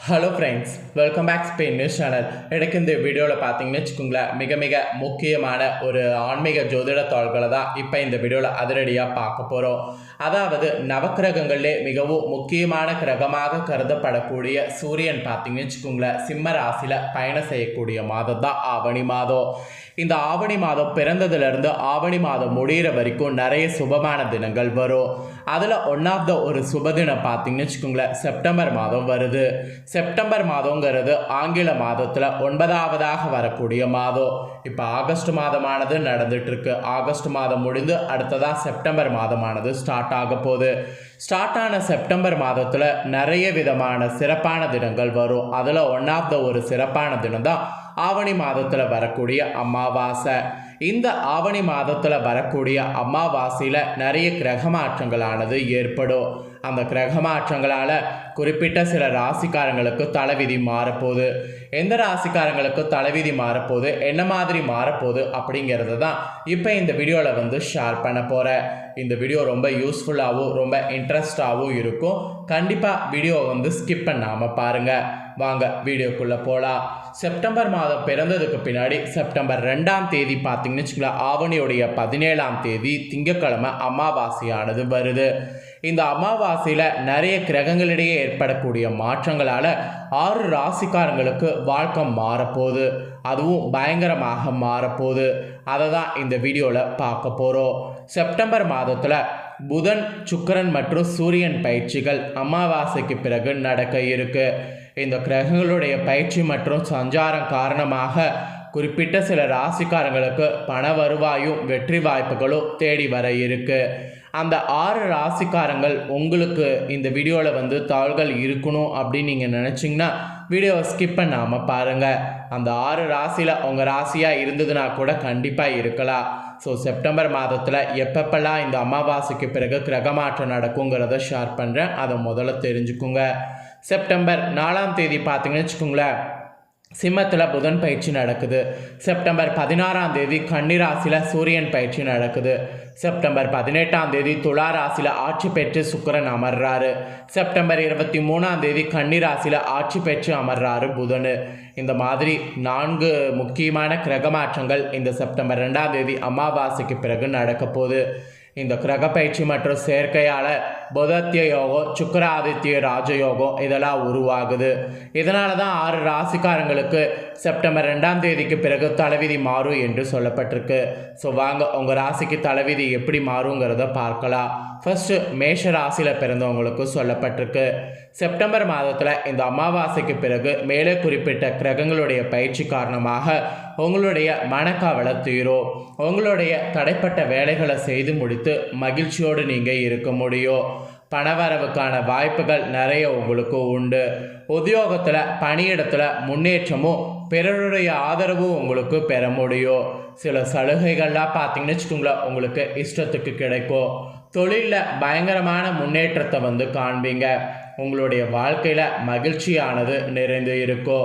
Hello friends welcome back Spain news channel எனக்கு இந்த வீடியோவில் பார்த்தீங்கன்னு வச்சுக்கோங்களேன் மிக மிக முக்கியமான ஒரு ஆன்மீக ஜோதிட தாள்களை தான் இப்போ இந்த வீடியோவில் அதிரடியாக பார்க்க போகிறோம். அதாவது நவக்கிரகங்களிலே மிகவும் முக்கியமான கிரகமாக கருதப்படக்கூடிய சூரியன் பார்த்தீங்கன்னு வச்சுக்கோங்களேன் சிம்ம ராசியில் பயணம் செய்யக்கூடிய மாதம் தான் ஆவணி மாதம். இந்த ஆவணி மாதம் பிறந்ததுலேருந்து ஆவணி மாதம் முடிகிற வரைக்கும் நிறைய சுபமான தினங்கள் வரும். அதில் ஒன் ஆஃப் த ஒரு சுபதினம் பார்த்தீங்கன்னு வச்சுக்கோங்களேன் செப்டம்பர் மாதம் வருது. செப்டம்பர் மாதங்கிறது ஆங்கில மாதத்தில் ஒன்பதாவதாக வரக்கூடிய மாதம். இப்போ ஆகஸ்ட் மாதமானது நடந்துட்டு இருக்கு. ஆகஸ்ட் மாதம் முடிந்து அடுத்ததாக செப்டம்பர் மாதமானது ஸ்டார்ட் ஆக போகுது. ஸ்டார்ட் ஆன செப்டம்பர் மாதத்தில் நிறைய விதமான சிறப்பான தினங்கள் வரும். அதில் ஒன் ஆஃப் த ஒரு சிறப்பான தினம் தான் ஆவணி மாதத்தில் வரக்கூடிய அமாவாசை. இந்த ஆவணி மாதத்தில் வரக்கூடிய அமாவாசையில் நிறைய கிரக மாற்றங்களானது ஏற்படும். அந்த கிரக மாற்றங்களால் குறிப்பிட்ட சில ராசிக்காரங்களுக்கு தலைவிதி மாறப்போகுது. எந்த ராசிக்காரங்களுக்கு தலைவிதி மாறப்போகுது? என்ன மாதிரி மாறப்போகுது? அப்படிங்கிறது தான் இப்போ இந்த வீடியோவில் வந்து ஷேர் பண்ண போகிறேன் இந்த வீடியோ ரொம்ப யூஸ்ஃபுல்லாகவும் ரொம்ப இன்ட்ரெஸ்டாகவும் இருக்கும். கண்டிப்பாக வீடியோ வந்து ஸ்கிப் பண்ணாமல் பாருங்கள் வாங்க வீடியோக்குள்ளே போகலாம் செப்டம்பர் மாதம் பிறந்ததுக்கு பின்னாடி செப்டம்பர் ரெண்டாம் தேதி பார்த்தீங்கன்னு வச்சுக்கலாம் ஆவணியுடைய பதினேழாம் தேதி திங்கட்கிழமை அமாவாசையானது வருது. இந்த அமாவாசையில் நிறைய கிரகங்களிடையே ஏற்படக்கூடிய மாற்றங்களால் ஆறு ராசிக்காரங்களுக்கு வாழ்க்கை மாறப்போகுது. அதுவும் பயங்கரமாக மாறப்போகுது. அதை தான் இந்த வீடியோவில் பார்க்க போகிறோம் செப்டம்பர் மாதத்தில் புதன் சுக்கிரன் மற்றும் சூரியன் பயிற்சிகள் அமாவாசைக்கு பிறகு நடக்க இருக்கு. இந்த கிரகங்களுடைய பயிற்சி மற்றும் சஞ்சாரம் காரணமாக குறிப்பிட்ட சில ராசிக்காரங்களுக்கு பண வருவாயும் வெற்றி வாய்ப்புகளும் தேடி வர இருக்கு. அந்த ஆறு ராசிக்காரங்கள் உங்களுக்கு இந்த வீடியோவில் வந்து தாள்கள் இருக்கணும் அப்படின்னு நீங்கள் நினச்சிங்கன்னா வீடியோவை ஸ்கிப் பண்ணாமல் பாருங்கள் அந்த ஆறு ராசியில் உங்கள் ராசியாக இருந்ததுன்னா கூட கண்டிப்பாக இருக்கலாம். ஸோ செப்டம்பர் மாதத்தில் எப்பப்பெல்லாம் இந்த அமாவாசைக்கு பிறகு கிரகமாற்றம் நடக்குங்கிறத ஷேர் பண்ணுறேன் அதை முதல்ல தெரிஞ்சுக்குங்க. செப்டம்பர் நாலாம் தேதி பார்த்தீங்கன்னு வச்சுக்கோங்களேன். சிம்மத்தில் புதன் பயிற்சி நடக்குது. செப்டம்பர் பதினாறாம் தேதி கன்னிராசியில் சூரியன் பயிற்சி நடக்குது. செப்டம்பர் பதினெட்டாம் தேதி துலா ராசியில் ஆட்சி பெற்று சுக்கிரன் அமர்றாரு. செப்டம்பர் இருபத்தி மூணாம் தேதி கன்னிராசியில் ஆட்சி பெற்று அமர்றாரு புதன். இந்த மாதிரி நான்கு முக்கியமான கிரக மாற்றங்கள் இந்த செப்டம்பர் ரெண்டாம் தேதி அமாவாசைக்கு பிறகு நடக்க போகுது இந்த கிரக பயிற்சி மற்றும் சேர்க்கையால் புதத்திய யோகம் சுக்கராதித்ய ராஜயோகம் இதெல்லாம் உருவாகுது. இதனால தான் ஆறு ராசிக்காரங்களுக்கு செப்டம்பர் ரெண்டாம் தேதிக்கு பிறகு தலைவிதி மாறும் என்று சொல்லப்பட்டிருக்கு. ஸோ வாங்க உங்கள் ராசிக்கு தலைவிதி எப்படி மாறுங்கிறத பார்க்கலாம். ஃபஸ்ட்டு மேஷ ராசியில் பிறந்தவங்களுக்கு சொல்லப்பட்டிருக்கு. செப்டம்பர் மாதத்தில் இந்த அமாவாசைக்கு பிறகு மேலே குறிப்பிட்ட கிரகங்களுடைய பயிற்சி காரணமாக உங்களுடைய மனக்காவலை தீரும். உங்களுடைய தடைப்பட்ட வேலைகளை செய்து முடித்து மகிழ்ச்சியோடு நீங்கள் இருக்க முடியும். பணவரவுக்கான வாய்ப்புகள் நிறைய உங்களுக்கு உண்டு. உத்தியோகத்தில் பணியிடத்தில் முன்னேற்றமும் பிறருடைய ஆதரவும் உங்களுக்கு பெற முடியும். சில சலுகைகள்லாம் பார்த்தீங்கன்னு வச்சுக்கோங்களேன் உங்களுக்கு இஷ்டத்துக்கு கிடைக்கும். தொழிலில் பயங்கரமான முன்னேற்றத்தை வந்து காண்பீங்க. உங்களுடைய வாழ்க்கையில் மகிழ்ச்சியானது நிறைந்து இருக்கோ.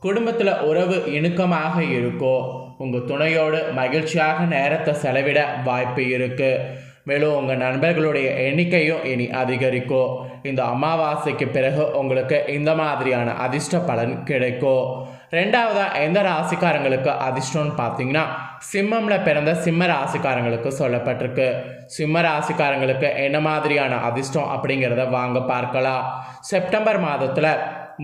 குடும்பத்தில் உறவு இணுக்கமாக இருக்கோ. உங்கள் துணையோடு மகிழ்ச்சியாக நேரத்தை செலவிட வாய்ப்பு இருக்குது மேலும் உங்கள் நண்பர்களுடைய எண்ணிக்கையும் இனி அதிகரிக்கும் இந்த அமாவாசைக்கு பிறகு உங்களுக்கு இந்த மாதிரியான அதிர்ஷ்ட பலன் கிடைக்கும் ரெண்டாவதாக எந்த ராசிக்காரங்களுக்கு அதிர்ஷ்டம்னு பார்த்தீங்கன்னா சிம்மமில் பிறந்த சிம்ம ராசிக்காரங்களுக்கு சொல்லப்பட்டிருக்கு. சிம்ம ராசிக்காரங்களுக்கு என்ன மாதிரியான அதிர்ஷ்டம் அப்படிங்கிறத வாங்க பார்க்கலாம். செப்டம்பர் மாதத்தில்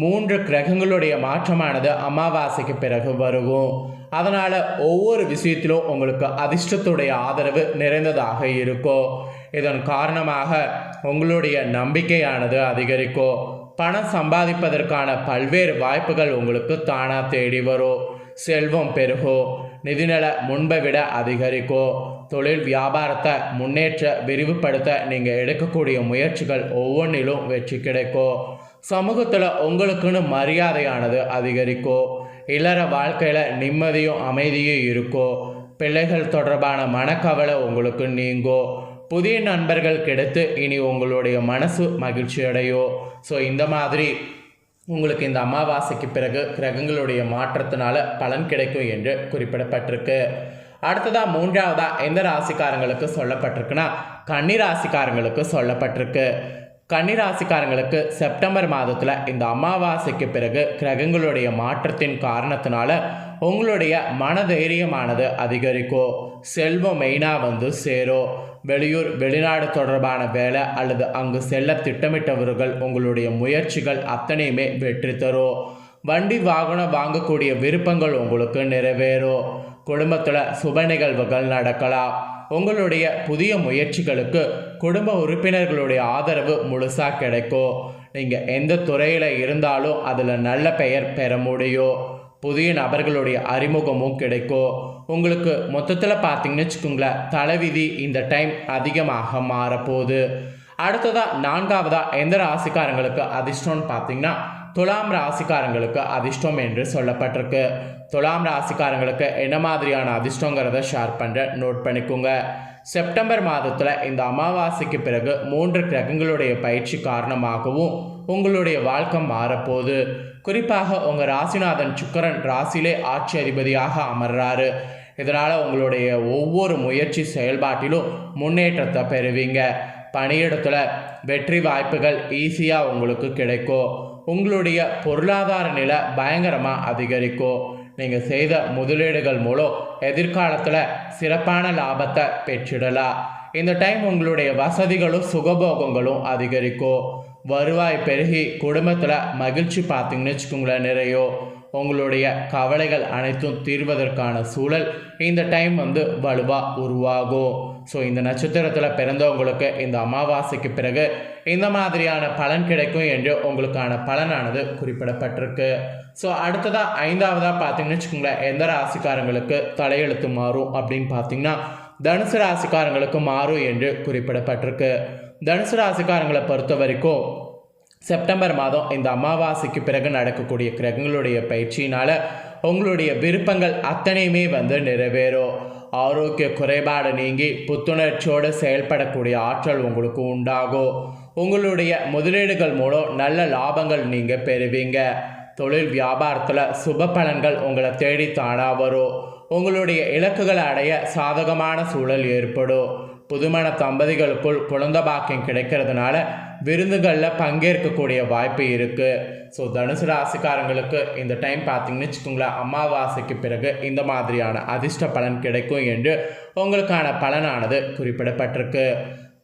மூன்று கிரகங்களுடைய மாற்றமானது அமாவாசைக்கு பிறகு வருகும். அதனால் ஒவ்வொரு விஷயத்திலும் உங்களுக்கு அதிர்ஷ்டத்துடைய ஆதரவு நிறைந்ததாக இருக்கும். இதன் காரணமாக உங்களுடைய நம்பிக்கையானது அதிகரிக்கும். பணம் சம்பாதிப்பதற்கான பல்வேறு வாய்ப்புகள் உங்களுக்கு தானாக தேடி வரும் செல்வம் பெருகும் நிதிநிலை முன்பை விட அதிகரிக்கும் தொழில் வியாபாரத்தை முன்னேற்ற விரிவுபடுத்த நீங்கள் எடுக்கக்கூடிய முயற்சிகள் ஒவ்வொன்றிலும் வெற்றி கிடைக்கும் சமூகத்தில் உங்களுக்குன்னு மரியாதையானது அதிகரிக்கும் இல்லற வாழ்க்கையில் நிம்மதியும் அமைதியும் இருக்கும் பிள்ளைகள் தொடர்பான மனக்கவலை உங்களுக்கு நீங்கும் புதிய நண்பர்கள் கிடைத்து இனி உங்களுடைய மனசு மகிழ்ச்சி அடையும் ஸோ இந்த மாதிரி உங்களுக்கு இந்த அமாவாசைக்கு பிறகு கிரகங்களுடைய மாற்றத்தினால பலன் கிடைக்கும் என்று குறிப்பிடப்பட்டிருக்கு. அடுத்ததாக மூன்றாவதாக எந்த ராசிக்காரங்களுக்கு சொல்லப்பட்டிருக்குன்னா கன்னி ராசிக்காரங்களுக்கு சொல்லப்பட்டிருக்கு. கன்னிராசிக்காரங்களுக்கு செப்டம்பர் மாதத்தில் இந்த அமாவாசைக்கு பிறகு கிரகங்களுடைய மாற்றத்தின் காரணத்தினால உங்களுடைய மனதைரியமானது அதிகரிக்கும். செல்வம் மெயினாக வந்து சேரும். வெளியூர் வெளிநாடு தொடர்பான வேலை அல்லது அங்கு செல்ல திட்டமிட்டவர்கள் உங்களுடைய முயற்சிகள் அத்தனையுமே வெற்றி தரும். வண்டி வாகனம் வாங்கக்கூடிய விருப்பங்கள் உங்களுக்கு நிறைவேறும். குடும்பத்தில் சுப நிகழ்வுகள் நடக்கலாம். உங்களுடைய புதிய முயற்சிகளுக்கு குடும்ப உறுப்பினர்களுடைய ஆதரவு முழுசாக கிடைக்கும். நீங்கள் எந்த துறையில் இருந்தாலும் அதில் நல்ல பெயர் பெற முடியும். புதிய நபர்களுடைய அறிமுகமும் கிடைக்கும் உங்களுக்கு மொத்தத்தில் பார்த்தீங்கன்னு வச்சுக்கோங்களேன் தலைவிதி இந்த டைம் அதிகமாக மாறப்போகுது. அடுத்ததாக நான்காவதாக எந்த ராசிக்காரங்களுக்கு அதிர்ஷ்டம்னு பார்த்தீங்கன்னா துலாம் ராசிக்காரங்களுக்கு அதிர்ஷ்டம் என்று சொல்லப்பட்டிருக்கு. துலாம் ராசிக்காரங்களுக்கு என்ன மாதிரியான அதிர்ஷ்டங்கிறத ஷேர் பண்ணுற நோட் பண்ணிக்கோங்க. செப்டம்பர் மாதத்தில் இந்த அமாவாசைக்கு பிறகு மூன்று கிரகங்களுடைய பயிற்சி காரணமாகவும் உங்களுடைய வாழ்க்கை மாறப்போகுது. குறிப்பாக உங்கள் ராசிநாதன் சுக்கரன் ராசியிலே ஆட்சி அதிபதியாக அமர்றாரு. இதனால் உங்களுடைய ஒவ்வொரு முயற்சி செயல்பாட்டிலும் முன்னேற்றத்தை பெறுவீங்க. பணியிடத்தில் வெற்றி வாய்ப்புகள் ஈஸியாக உங்களுக்கு கிடைக்கும். உங்களுடைய பொருளாதார நிலை பயங்கரமாக அதிகரிக்கும். நீங்கள் செய்த முதலீடுகள் மூலம் எதிர்காலத்தில் சிறப்பான லாபத்தை பெற்றிடலாம். இந்த டைம் உங்களுடைய வசதிகளும் சுகபோகங்களும் அதிகரிக்கும். வருவாய் பெருகி குடும்பத்தில் மகிழ்ச்சி பார்த்தீங்கன்னு வச்சுக்கோங்களேன் நிறையோ உங்களுடைய கவலைகள் அனைத்தும் தீர்வதற்கான சூழல் இந்த டைம் வந்து வலுவாக உருவாகும். ஸோ இந்த நட்சத்திரத்தில் பிறந்தவங்களுக்கு இந்த அமாவாசைக்கு பிறகு இந்த மாதிரியான பலன் கிடைக்கும் என்று உங்களுக்கான பலனானது குறிப்பிடப்பட்டிருக்கு. ஸோ அடுத்ததாக ஐந்தாவதாக பார்த்தீங்கன்னு வச்சுக்கோங்களேன் எந்த ராசிக்காரங்களுக்கு தலையெழுத்து மாறும் அப்படின்னு பார்த்தீங்கன்னா தனுசு ராசிக்காரங்களுக்கு மாறும் என்று குறிப்பிடப்பட்டிருக்கு. தனுசு ராசிக்காரங்களை பொறுத்த வரைக்கும் செப்டம்பர் மாதம் இந்த அமாவாசைக்கு பிறகு நடக்கக்கூடிய கிரகங்களுடைய பயிற்சியினால் உங்களுடைய விருப்பங்கள் அத்தனையுமே வந்து நிறைவேறும். ஆரோக்கிய குறைபாடு நீங்கி புத்துணர்ச்சியோடு செயல்படக்கூடிய ஆற்றல் உங்களுக்கு உண்டாகும். உங்களுடைய முதலீடுகள் மூலம் நல்ல லாபங்கள் நீங்கள் பெறுவீங்க. தொழில் வியாபாரத்தில் சுப பலன்கள் உங்களை தேடி தானா வரும். உங்களுடைய இலக்குகளை அடைய சாதகமான சூழல் ஏற்படும். புதுமண தம்பதிகளுக்குள் குழந்த பாக்கியம் கிடைக்கிறதுனால விருந்துகளில் பங்கேற்கக்கூடிய வாய்ப்பு இருக்குது ஸோ தனுசு ராசிக்காரங்களுக்கு இந்த டைம் பார்த்தீங்கன்னு வச்சுக்கோங்களேன் அமாவாசைக்கு பிறகு இந்த மாதிரியான அதிர்ஷ்ட பலன் கிடைக்கும் என்று உங்களுக்கான பலனானது குறிப்பிடப்பட்டிருக்கு.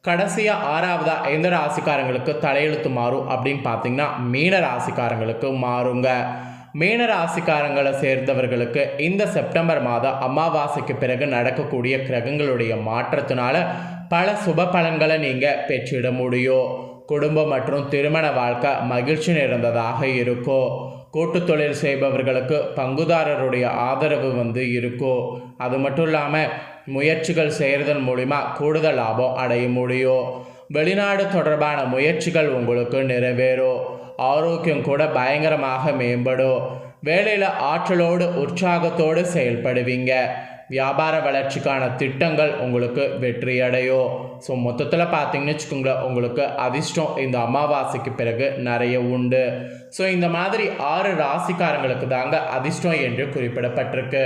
கடைசியாக ஆறாவதாக எந்த ராசிக்காரங்களுக்கு தலையெழுத்து மாறும் அப்படின்னு பார்த்தீங்கன்னா மீன ராசிக்காரங்களுக்கு மாறுங்க. மீன ராசிக்காரங்களை சேர்ந்தவர்களுக்கு இந்த செப்டம்பர் மாதம் அமாவாசைக்கு பிறகு நடக்கக்கூடிய கிரகங்களுடைய மாற்றத்தினால பல சுப பலன்களை நீங்கள் பெற்றிட முடியும். குடும்பம் மற்றும் திருமண வாழ்க்கை மகிழ்ச்சி நிறைந்ததாக இருக்கும். கூட்டு தொழில் செய்பவர்களுக்கு பங்குதாரருடைய ஆதரவு வந்து இருக்கும். அது மட்டும் இல்லாமல் முயற்சிகள் செய்கிறதன் மூலிமா கூடுதல் லாபம் அடைய முடியும். வெளிநாடு தொடர்பான முயற்சிகள் உங்களுக்கு நிறைவேறும். ஆரோக்கியம் கூட பயங்கரமாக மேம்படும் வேலையில் ஆற்றலோடு உற்சாகத்தோடு செயல்படுவீங்க. வியாபார வளர்ச்சிக்கான திட்டங்கள் உங்களுக்கு வெற்றியடையும். ஸோ மொத்தத்தில் பார்த்தீங்கன்னு வச்சுக்கோங்களேன் உங்களுக்கு அதிர்ஷ்டம் இந்த அமாவாசைக்கு பிறகு நிறைய உண்டு. ஸோ இந்த மாதிரி ஆறு ராசிக்காரங்களுக்கு தாங்க அதிர்ஷ்டம் என்று குறிப்பிடப்பட்டிருக்கு.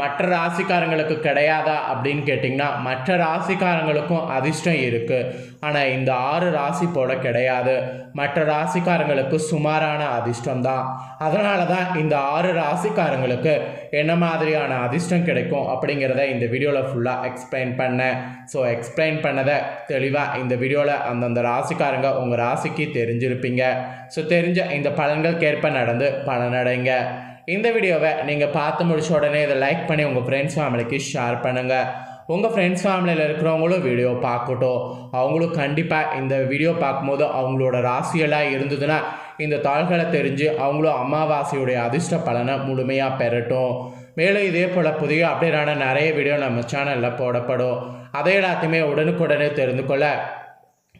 மற்ற ராசிக்காரங்களுக்கு கிடையாதா அப்படின்னு கேட்டிங்கன்னா மற்ற ராசிக்காரங்களுக்கும் அதிர்ஷ்டம் இருக்குது ஆனால் இந்த ஆறு ராசி போல கிடையாது. மற்ற ராசிக்காரங்களுக்கு சுமாரான அதிர்ஷ்டம் தான். அதனால தான் இந்த ஆறு ராசிக்காரங்களுக்கு என்ன மாதிரியான அதிர்ஷ்டம் கிடைக்கும் அப்படிங்கிறத இந்த வீடியோவில் ஃபுல்லாக எக்ஸ்பிளைன் பண்ணேன். ஸோ எக்ஸ்பிளைன் பண்ணதை தெளிவாக இந்த வீடியோவில் அந்தந்த ராசிக்காரங்க உங்கள் ராசிக்கு தெரிஞ்சிருப்பீங்க. ஸோ தெரிஞ்ச இந்த பலன்களுக்கேற்ப நடந்து பலனடைங்க இந்த வீடியோவை நீங்கள் பார்த்து முடிச்ச உடனே இதை லைக் பண்ணி உங்கள் ஃப்ரெண்ட்ஸ் ஃபேமிலிக்கு ஷேர் பண்ணுங்கள் உங்கள் ஃப்ரெண்ட்ஸ் ஃபேமிலியில் இருக்கிறவங்களும் வீடியோ பார்க்கட்டும். அவங்களும் கண்டிப்பாக இந்த வீடியோ பார்க்கும்போது அவங்களோட ராசியெல்லாம் இருந்ததுன்னா இந்த தாள்களை தெரிஞ்சு அவங்களும் அமாவாசையுடைய அதிர்ஷ்ட பலனை முழுமையாக பெறட்டும். மேலும் இதே போல் புதிய அப்டேட்டான நிறைய வீடியோ நம்ம சேனலில் போடப்படும். அதை எல்லாத்தையுமே உடனுக்குடனே தெரிந்து கொள்ள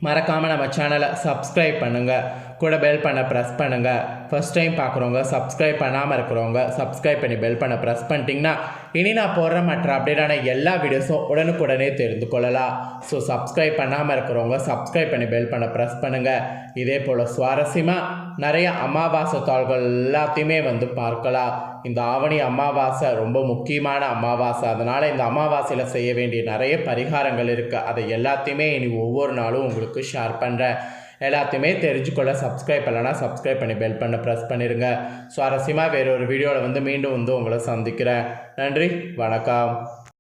மறக்காமல் நம்ம சேனலை சப்ஸ்கிரைப் பண்ணுங்கள் கூட பெல் பண்ண ப்ரெஸ் பண்ணுங்கள் ஃபஸ்ட் டைம் பார்க்குறவங்க சப்ஸ்கிரைப் பண்ணாமல் இருக்கிறவங்க சப்ஸ்கிரைப் பண்ணி பெல் பண்ண ப்ரெஸ் பண்ணிட்டீங்கன்னா இனி நான் போடுற மற்ற அப்டேட்டான எல்லா வீடியோஸும் உடனுக்குடனே தெரிந்து கொள்ளலாம். ஸோ சப்ஸ்கிரைப் பண்ணாமல் இருக்கிறவங்க சப்ஸ்கிரைப் பண்ணி பெல் பண்ண ப்ரெஸ் பண்ணுங்கள் இதே போல் சுவாரஸ்யமாக நிறைய அமாவாசை தாள்கள் எல்லாத்தையுமே வந்து பார்க்கலாம். இந்த ஆவணி அமாவாசை ரொம்ப முக்கியமான அமாவாசை. அதனால் இந்த அமாவாசையில் செய்ய வேண்டிய நிறைய பரிகாரங்கள் இருக்குது அதை எல்லாத்தையுமே இனி ஒவ்வொரு நாளும் உங்களுக்கு ஷேர் பண்ணுறேன் எல்லாத்தையுமே தெரிஞ்சுக்கொள்ள சப்ஸ்கிரைப் பண்ணலன்னா சப்ஸ்கிரைப் பண்ணி பெல் பண்ண ப்ரெஸ் பண்ணிடுங்க சுவாரஸ்யமாக வேறு ஒரு வீடியோவில் வந்து மீண்டும் வந்து உங்களை சந்திக்கிறேன். நன்றி வணக்கம்.